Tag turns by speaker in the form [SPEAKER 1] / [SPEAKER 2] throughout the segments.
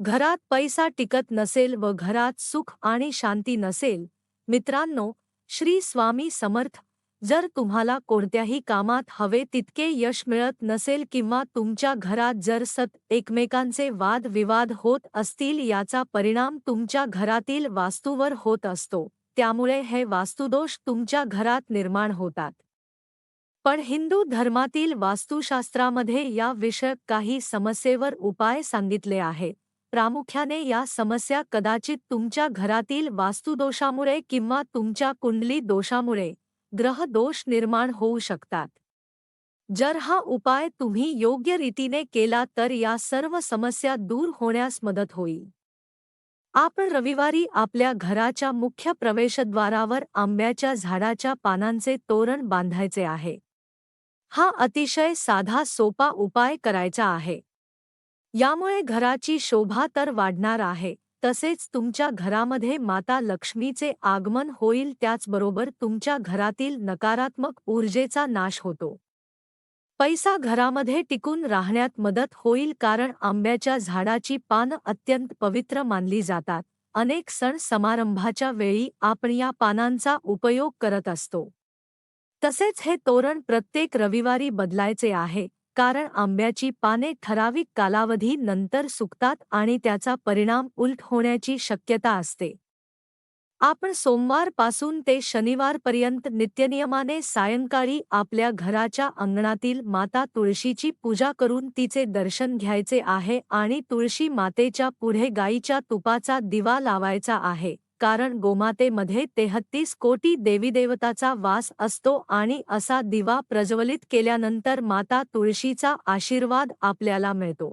[SPEAKER 1] घरात पैसा टिकत नसेल व घरात सुख आणि शांती नसेल मित्रांनो श्री स्वामी समर्थ जर तुम्हाला कोणत्याही कामात हवे तितके यश मिळत नसेल किंवा तुमच्या घरात जर सत एकमेकांचे वादविवाद होत असतील याचा परिणाम तुमच्या घरातील वास्तूवर होत असतो त्यामुळे हे वास्तुदोष तुमच्या घरात निर्माण होतात. पण हिंदू धर्मातील वास्तुशास्त्रामध्ये या विषयक काही समस्येवर उपाय सांगितले आहेत. प्रामुख्याने या समस्या कदाचित तुमच्या घरातील वास्तुदोषामुळे किंवा तुमच्या कुंडली दोषामुळे ग्रह दोष निर्माण होऊ शकतात. जर हा उपाय तुम्ही योग्य रीतीने केला तर या सर्व समस्या दूर होण्यास मदत होईल. आपण रविवारी आपल्या घराच्या मुख्य प्रवेशद्वारावर आंब्याच्या झाडाच्या पानांचे तोरण बांधायचे आहे. हा अतिशय साधा सोपा उपाय करायचा आहे. यामुळे घराची शोभा तर वाढणार आहे तसेच तुमच्या घरामध्ये माता लक्ष्मीचे आगमन होईल त्याचबरोबर तुमच्या घरातील नकारात्मक ऊर्जेचा नाश होतो. पैसा घरामध्ये टिकून राहण्यात मदत होईल कारण आंब्याच्या झाडाची पानं अत्यंत पवित्र मानली जातात. अनेक सण समारंभाच्या वेळी आपण या पानांचा उपयोग करत असतो. तसेच हे तोरण प्रत्येक रविवारी बदलायचे आहे. कारण आंब्याची पाने ठराविक कालावधी नंतर सुकतात आणि त्याचा परिणाम उलट होण्याची शक्यता असते. आपण सोमवारपासून ते शनिवारपर्यंत नित्यनियमाने सायंकाळी आपल्या घराच्या अंगणातील माता तुळशीची पूजा करून तिचे दर्शन घ्यायचे आहे आणि तुळशी मातेच्या पुढे गाईच्या तुपाचा दिवा लावायचा आहे. कारण गोमातेमध्ये तेहत्तीस कोटी देवीदेवताचा वास असतो आणि असा दिवा प्रज्वलित केल्यानंतर माता तुळशीचा आशीर्वाद आपल्याला मिळतो.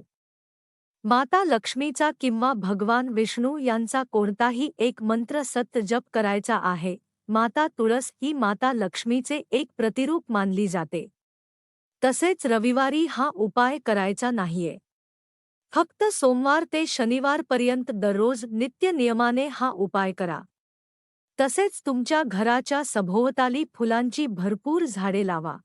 [SPEAKER 1] माता लक्ष्मीचा किंवा भगवान विष्णू यांचा कोणताही एक मंत्र सत्य जप करायचा आहे माता तुळस ही माता लक्ष्मीचे एक प्रतिरूप मानली जाते. तसेच रविवारी हा उपाय करायचा नाहीये. फक्त सोमवार ते शनिवारपर्यंत दररोज नित्य नियमाने हा उपाय करा. तसेच तुमच्या घराच्या सभोवताली फुलांची भरपूर झाडे लावा.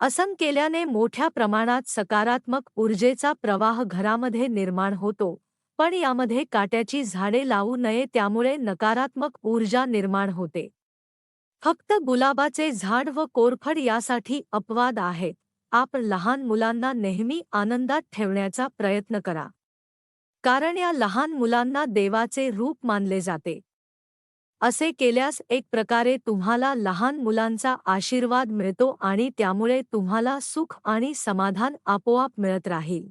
[SPEAKER 1] असं केल्याने मोठ्या प्रमाणात सकारात्मक ऊर्जेचा प्रवाह घरामध्ये निर्माण होतो पण यामध्ये काट्याची झाडे लावू नये त्यामुळे नकारात्मक ऊर्जा निर्माण होते. फक्त गुलाबाचे झाड व कोरफड यासाठी अपवाद आहेत आपण लहान मुलांना नेहमी आनंदात ठेवण्याचा प्रयत्न करा. कारण या लहान मुलांना देवाचे रूप मानले जाते. असे केल्यास एक प्रकारे तुम्हाला लहान मुलांचा आशीर्वाद मिळतो आणि त्यामुळे तुम्हाला सुख आणि समाधान आपोआप मिळत राहील.